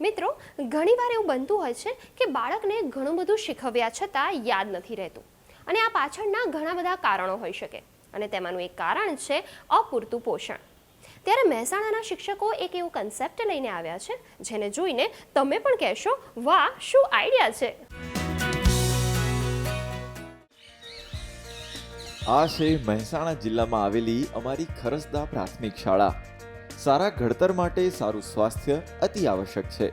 મિત્રો, ઘણીવાર એવું બનતું હોય છે કે બાળકને ઘણું બધું શીખવ્યા છતાં યાદ નથી રહેતું. અને આ પાછળના ઘણા બધા કારણો હોઈ શકે. અને તેમાંનું એક કારણ છે અપૂરતું પોષણ. ત્યારે મહેસાણાના શિક્ષકો એક એવું કન્સેપ્ટ લઈને આવ્યા છે, જેને જોઈને તમે પણ કહેશો, વાહ, શું આઈડિયા છે? આ છે મહેસાણા જિલ્લામાં આવેલી અમારી ખરસદા પ્રાથમિક શાળા. સારા ઘડતર માટે સારું સ્વાસ્થ્ય અતિ આવશ્યક છે.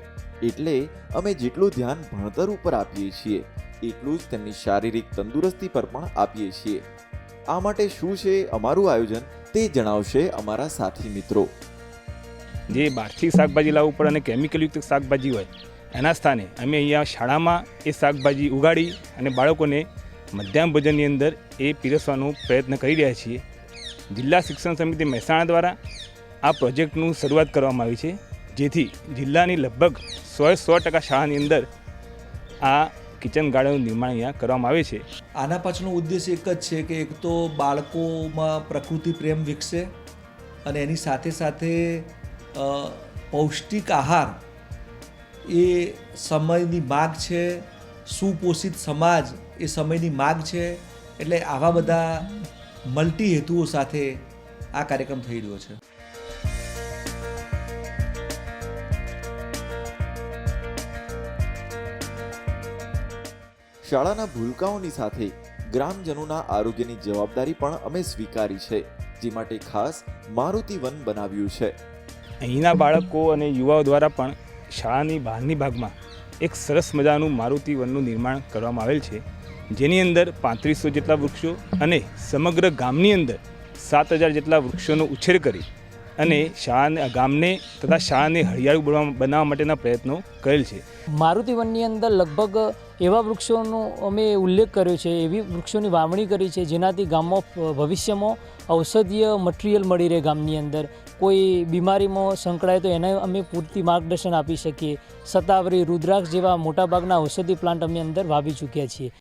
એટલે અમે જેટલું ધ્યાન ભણતર ઉપર આપીએ છીએ, એટલું જ તેમની શારીરિક તંદુરસ્તી પર પણ આપીએ છીએ. આ માટે શું છે અમારું આયોજન તે જણાવશે અમારા સાથી મિત્રો. જે બહારથી શાકભાજી લાવવું પડે અને કેમિકલયુક્ત શાકભાજી હોય, એના સ્થાને અમે અહીંયા શાળામાં એ શાકભાજી ઉગાડી અને બાળકોને મધ્યાહન ભોજનની અંદર એ પીરસવાનો પ્રયત્ન કરી રહ્યા છીએ. જિલ્લા શિક્ષણ સમિતિ મહેસાણા દ્વારા આ પ્રોજેક્ટનું શરૂઆત કરવામાં આવી છે, જેથી જિલ્લાની લગભગ સો સો ટકા શાળાની અંદર આ કિચન ગાર્ડનનું નિર્માણ અહીંયા કરવામાં આવે છે. આના પાછળનો ઉદ્દેશ એક જ છે કે એક તો બાળકોમાં પ્રકૃતિ પ્રેમ વિકસે અને એની સાથે સાથે પૌષ્ટિક આહાર એ સમયની માગ છે, સુપોષિત સમાજ એ સમયની માગ છે, એટલે આવા બધા મલ્ટી હેતુઓ સાથે આ કાર્યક્રમ થઈ રહ્યો છે. શાળાના ભૂલકાઓની સાથે ગ્રામજનોના આરોગ્યની જવાબદારી પણ અમે સ્વીકારી છે, જે માટે ખાસ મારુતિ વન બનાવ્યું છે. અહીંના બાળકો અને યુવાઓ દ્વારા પણ શાળાની બહારની ભાગમાં એક સરસ મજાનું મારુતિ વનનું નિર્માણ કરવામાં આવેલ છે, જેની અંદર પાંત્રીસો જેટલા વૃક્ષો અને સમગ્ર ગામની અંદર સાત હજાર જેટલા વૃક્ષોનો ઉછેર કરી અને શાળાને ગામને તથા શાળાને હરિયાળું બનાવવા માટેના પ્રયત્નો કરેલ છે. મારુતિ વનની અંદર લગભગ એવા વૃક્ષોનો અમે ઉલ્લેખ કર્યો છે, એવી વૃક્ષોની વાવણી કરી છે, જેનાથી ગામમાં ભવિષ્યમાં ઔષધીય મટીરિયલ મળી રહે ગામની અંદર. કોઈ બીમારીમાં સંકળાય તો એને અમે પૂરતી માર્ગદર્શન આપી શકીએ. સતાવરી રુદ્રાક્ષ જેવા મોટાભાગના ઔષધિ પ્લાન્ટ અમે અંદર વાવી ચૂક્યા છીએ.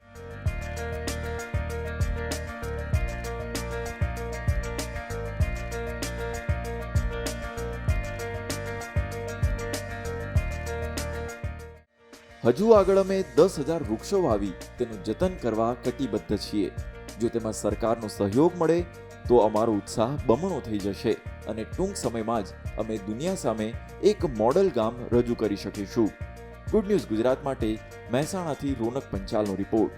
હજુ આગળ અમે દસ હજાર વૃક્ષો વાવી તેનું જતન કરવા કટિબદ્ધ છીએ. જો તેમાં સરકારનો સહયોગ મળે, તો અમારો ઉત્સાહ બમણો થઈ જશે અને ટૂંક સમયમાં જ અમે દુનિયા સામે એક મોડલ ગામ રજૂ કરી શકીશું. ગુડ ન્યૂઝ ગુજરાત માટે મહેસાણાથી રોનક પંચાલનો રિપોર્ટ.